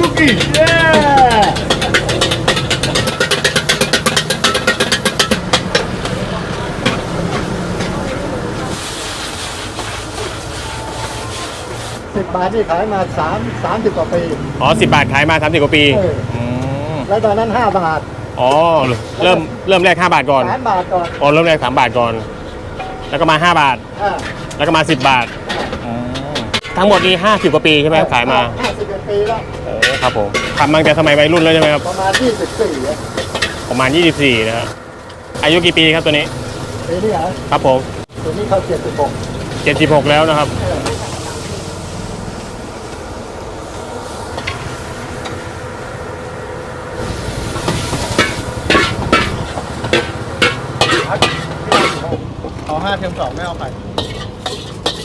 คุกกี้เย้สิบบาทนี่ขายมาสามสามสิบกว่าปีอ๋อสิบาทขายมา 30 กว่าปี เอออืมแล้วตอนนั้นห้าบาทอ๋อ เริ่มเริ่มแรก 5 บาทก่อนสามบาทก่อนอ๋อ เริ่มแรก 3 บาทก่อน แล้วก็มา 5 บาทอ่าแล้วก็มา 10 บาทอืมทั้งหมดนี้ 50 กว่าปีใช่ไหมครับขายมาห้าสิบเอ็ดปีแล้วโอ้ ครับผมทำมาตั้งแต่สมัยวัยรุ่นแล้วใช่ไหมครับ ประมาณยี่สิบสี่ประมาณ 24 นะครับ อายุกี่ปีครับตัวนี้ ปีนี้เหรอครับผม ตัวนี้เขาเจ็ดสิบหก76 แล้วนะครับ เอาห้าเทมสองไม่เอาไข่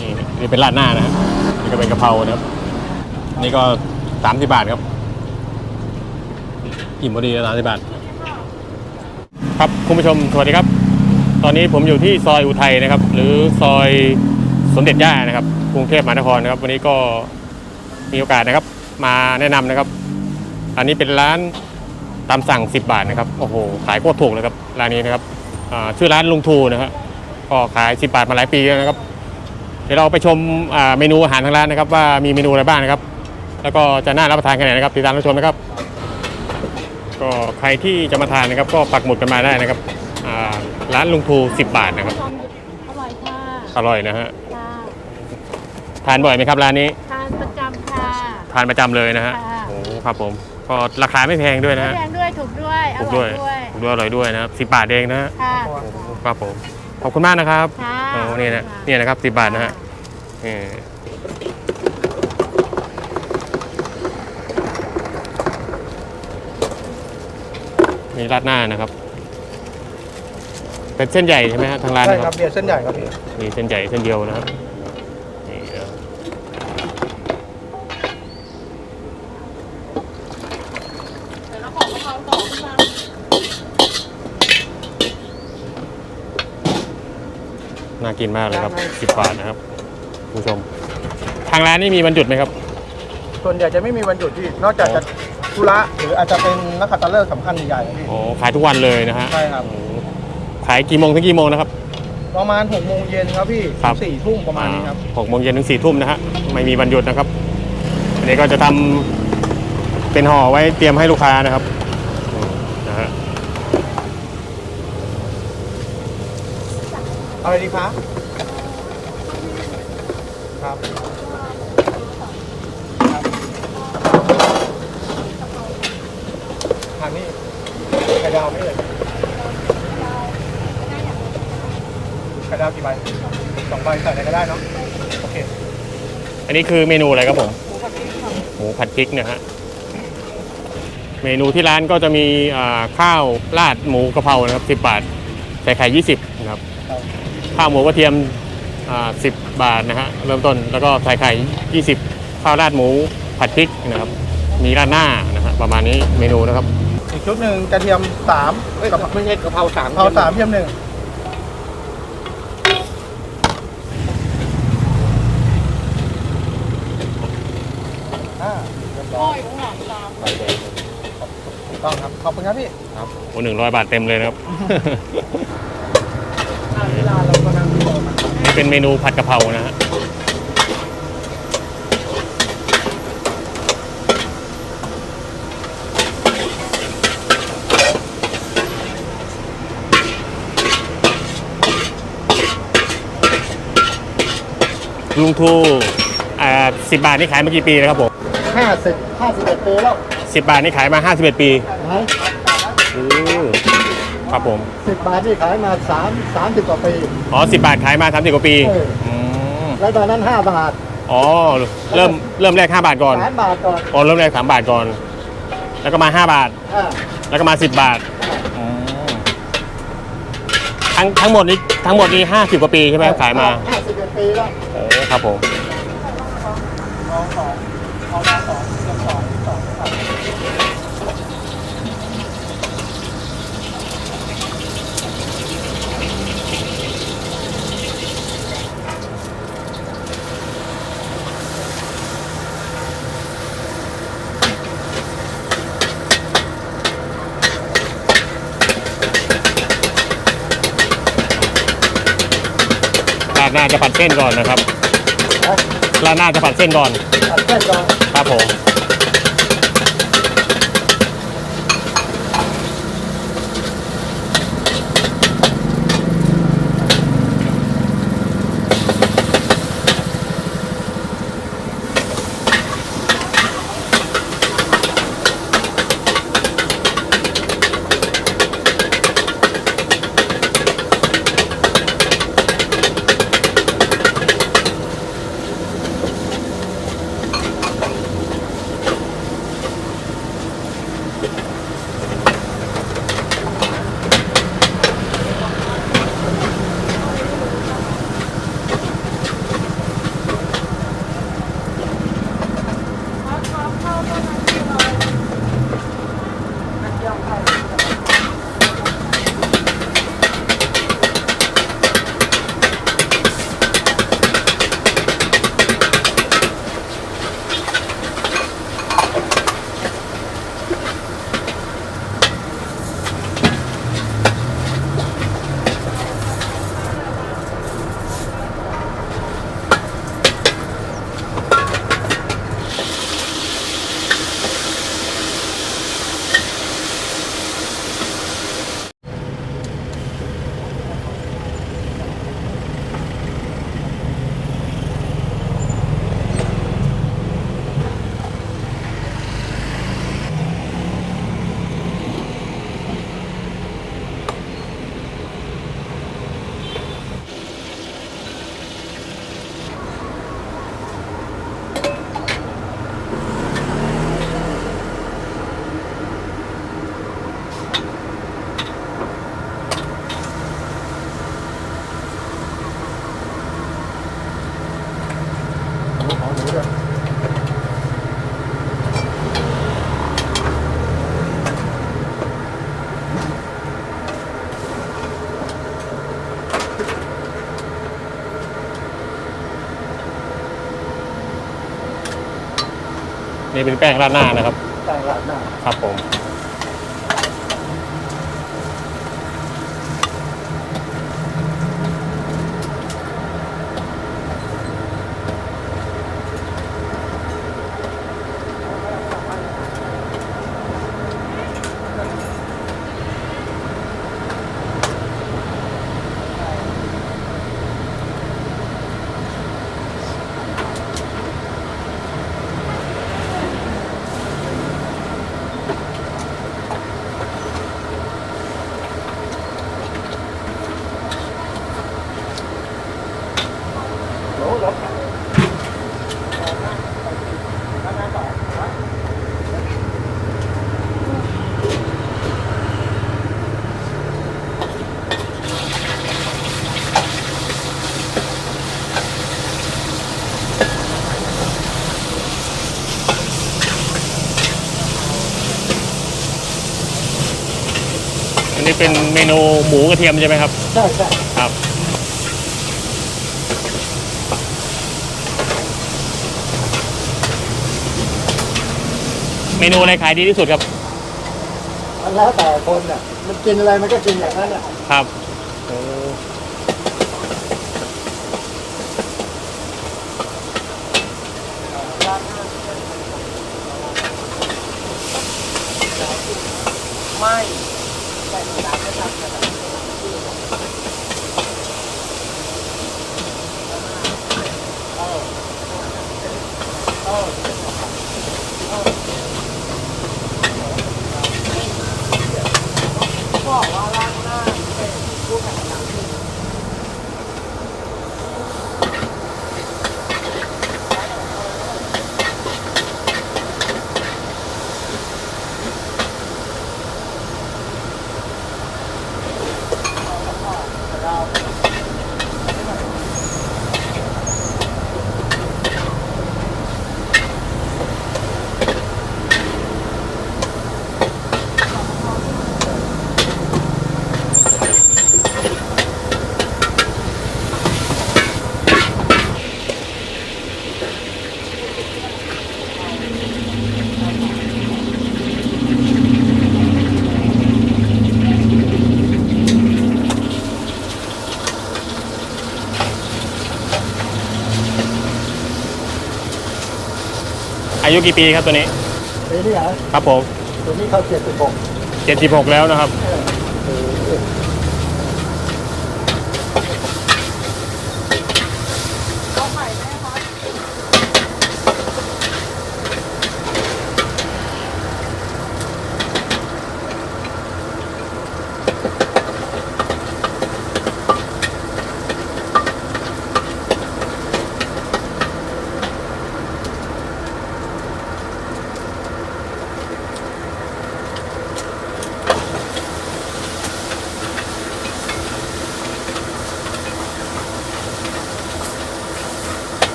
นี่นี่เป็นราดหน้านะฮะนี่ก็เป็นกะเพรานะครับ นี่ก็ 30บาทครับอิ่มพอดีสามสิบบาท ครับคุณผู้ชมสวัสดีครับ ตอนนี้ผมอยู่ที่ซอยอุทัยนะครับ หรือซอยสมเด็จย่านะครับกรุงเทพมหานครนะครับ วันนี้ก็มีโอกาสนะครับ มาแนะนำนะครับ อันนี้เป็นร้านตามสั่ง 10 บาทนะครับโอ้โหขายโคตรถูกเลยครับร้านนี้นะครับชื่อร้านลุงทูนะครับก็ขาย 10 บาทมาหลายปีแล้วนะครับ เดี๋ยวเราไปชมเมนูอาหารทางร้านนะครับ ว่ามีเมนูอะไรบ้างนะครับ แล้วก็จะน่ารับประทานแค่ไหนนะครับติดตามรับชมนะครับ ก็ใครที่จะมาทานนะครับ ก็ปักหมุดกันมาได้นะครับอ่าร้านลุงทู10 บาทนะครับ อร่อยค่ะอร่อยนะฮะค่ะทานบ่อยไหมครับร้านนี้ทานประจำค่ะ ทานประจำเลยนะฮะค่ะ โอ้ครับผมก็ราคาไม่แพงด้วยนะไม่ฮะแพงด้วยถูกด้วยอถูกร่ด้อวยยด้วยถูกด้วยอร่อยด้วยนะครับสิบาทเองนะฮะค่ะโอ้ครับผมขอบคุณมากนะครับค่ะ โอ้นี่นะนี่นะครับสิบาทนะฮะนี่ มีราดหน้านะครับ เป็นเส้นใหญ่ใช่ไหมฮะทางร้านใช่นะคครัรับบเบียร์เส้นใหญ่ครับพี่มีเส้นใหญ่เส้นเดียวนะครับนี่นะครับน่ากินมากเลยครับสิบบาทนะครับคุณผู้ชม ทางร้านนี่มีวันหยุดไหมครับ ส่วนใหญ่จะไม่มีวันหยุดที่นอกจากจะ ธุระหรืออาจจะเป็นนักขัตฤกษ์สำคัญใหญ่ๆพี่โอ้ขายทุกวันเลยนะฮะใช่ครับโอ้ขายกี่โมงถึงกี่โมงนะครับ ประมาณหกโมงเย็นครับพี่ครับ สี่ทุ่มประมาณนี้ครับหกโมงเย็นถึงสี่ทุ่มนะฮะไม่มีวันหยุดนะครับ อันนี้ก็จะทำเป็นห่อไว้เตรียมให้ลูกค้านะครับอืมนะฮะเอาอะไรดีคะครับครับางนี้ไข่ดาวไม่เลยไข่ดาวกี่ใบสองใบใส่อะไรก็ได้เนาะโอเคอันนี้คือเมนูอะไรครับผมหมูผัดพริกเนี่ยฮะเมนูที่ร้านก็จะมีข้าวราดหมูกะเพรานะครับ 10 บาท ใส่ไข่20นะครับครับข้าวหมูกระเทียมอ่า10 บาทนะฮะเริ่มต้นแล้วก็ใส่ไข่ 20 ข้าวราดหมูผัดพริกนะครับ มีราดหน้านะฮะประมาณนี้เมนูนะครับ อีกชุดหนึ่งกระเทียมสามกับไม่ใช่กะเพราสามกะเพราสามเทียมหนึ่งอ่าเรียบร้อยถูกต้องครับ ขอบคุณครับพี่ ครับโอ้หนึ่งร้อยบาทเต็มเลยนะครับ เวลาเรากำลังรอมันนี่เป็นเมนูผัดกะเพรานะฮะ ลุงทูอ่าสิบาทนี่ขายมากี่ปีแล้วครับผมห้าสิบห้าสิบเอ็ดปีแล้วสิบาทนี่ขายมาห้าสิบเอ็ดปีไหนอือครับผมสิบบาทนี่ขายมาสามสามสิบกว่าปี อ๋อสิบาทขายมาสามสิบกว่าปีเอออื มแล้วตอนนั้นห้าบาทอ๋อเริ่มเริ่มแรกห้าบาทก่อนสามบาทก่อนอ๋อเริ่มแรกสามบาทก่อน แล้วก็มาห้าบาท อ่าแล้วก็มาสิบบาททั้งทั้งหมดนี้ทั้งหมดนี้ห้าสิบกว่าปีใช่ไหมขายมาห้าสิบเอ็ดปีแล้วโอ้ ครับผมหน้าจะปัดเส้นก่อนนะครับ ราดหน้าจะผัดเส้นก่อนผัดเส้นก่อนครับผม นี่เป็นแป้งราดหน้านะครับ แป้งราดหน้า ครับผม เป็นเมนูหมูกระเทียมใช่ไหมครับ ใช่ใช่ครับ เมนูอะไรขายดีที่สุดครับ มันแล้วแต่คนน่ะ มันกินอะไรมันก็กินอย่างนั้นอะ ครับ Oh. อายุกี่ปีครับตัวนี้เอ้ยนี่เหรอครับผมตัวนี้เขาเจ็ดสิบหก76 แล้วนะครับ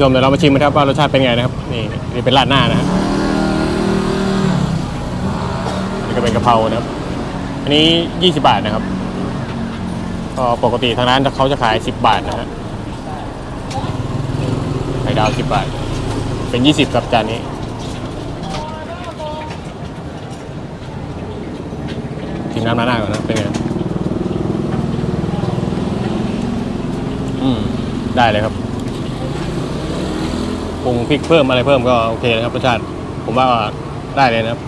ผู้ชมเดี๋ยวเรามาชิมกันครับว่ารสชาติเป็นไงนะครับ นี่นี่เป็นราดหน้านะฮะนี่ก็เป็นกะเพรานะครับ อันนี้ 20 บาทนะครับก็ปกติทางร้านเขาจะขาย 10 บาทนะฮะไข่ดาว 10 บาท เป็น 20ครับจานนี้กินน้ำราดหน้าก่อนนะเป็นไงอืมได้เลยครับ ปรุงพริกเพิ่มอะไรเพิ่มก็โอเคนะครับรสชาติผมว่าได้เลยนะครับ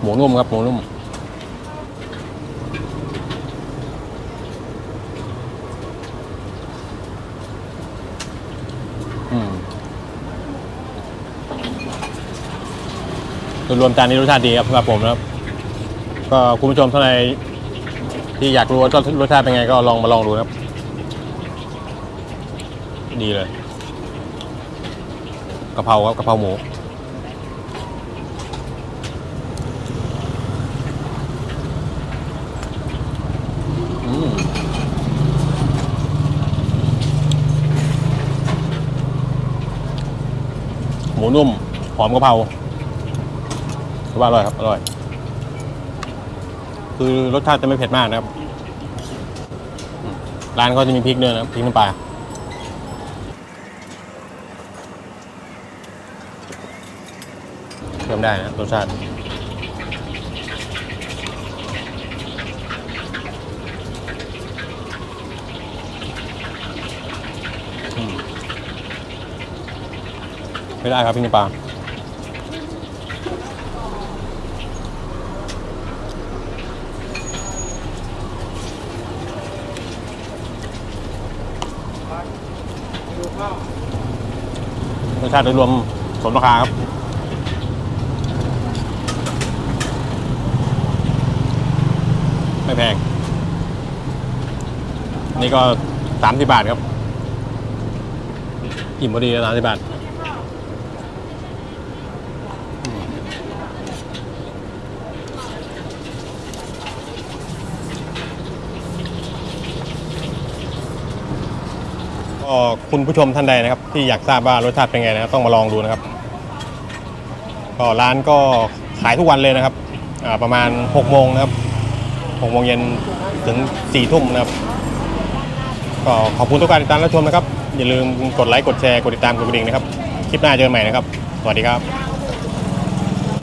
หมูนุ่มครับหมูนุ่มรวมจานนี้รสชาติดีครับสำหรับผมนะครับ ก็คุณผู้ชมท่านใดที่อยากรู้ว่ารสชาติเป็นไงก็ลองมาลองดูนะครับดีเลยกะเพราครับกะเพราหมูหมูนุ่ม หอมกะเพราถือว่าอร่อยครับ อร่อย คือรสชาติจะไม่เผ็ดมากนะครับ ร้านเขาจะมีพริกด้วยนะพริกน้ำปลาเพิ่มได้นะรสชาติไม่ได้ครับพริกน้ำปลา ชาติโดยรวมสมราคาครับไม่แพง นี่ก็สามสิบาทครับ อิ่มพอดีสามสิบาท คุณผู้ชมท่านใดนะครับ ที่อยากทราบว่ารสชาติเป็นไงนะครับต้องมาลองดูนะครับ ก็ร้านก็ขายทุกวันเลยนะครับประมาณ6โมงนะครับ6โมงเย็นถึง4ทุ่มนะครับก็ขอบคุณทุกการติดตามรับชมนะครับ อย่าลืมกดไลค์กดแชร์กดติดตามกดกระดิ่งนะครับ คลิปหน้าเจอกันใหม่นะครับ สวัสดีครับ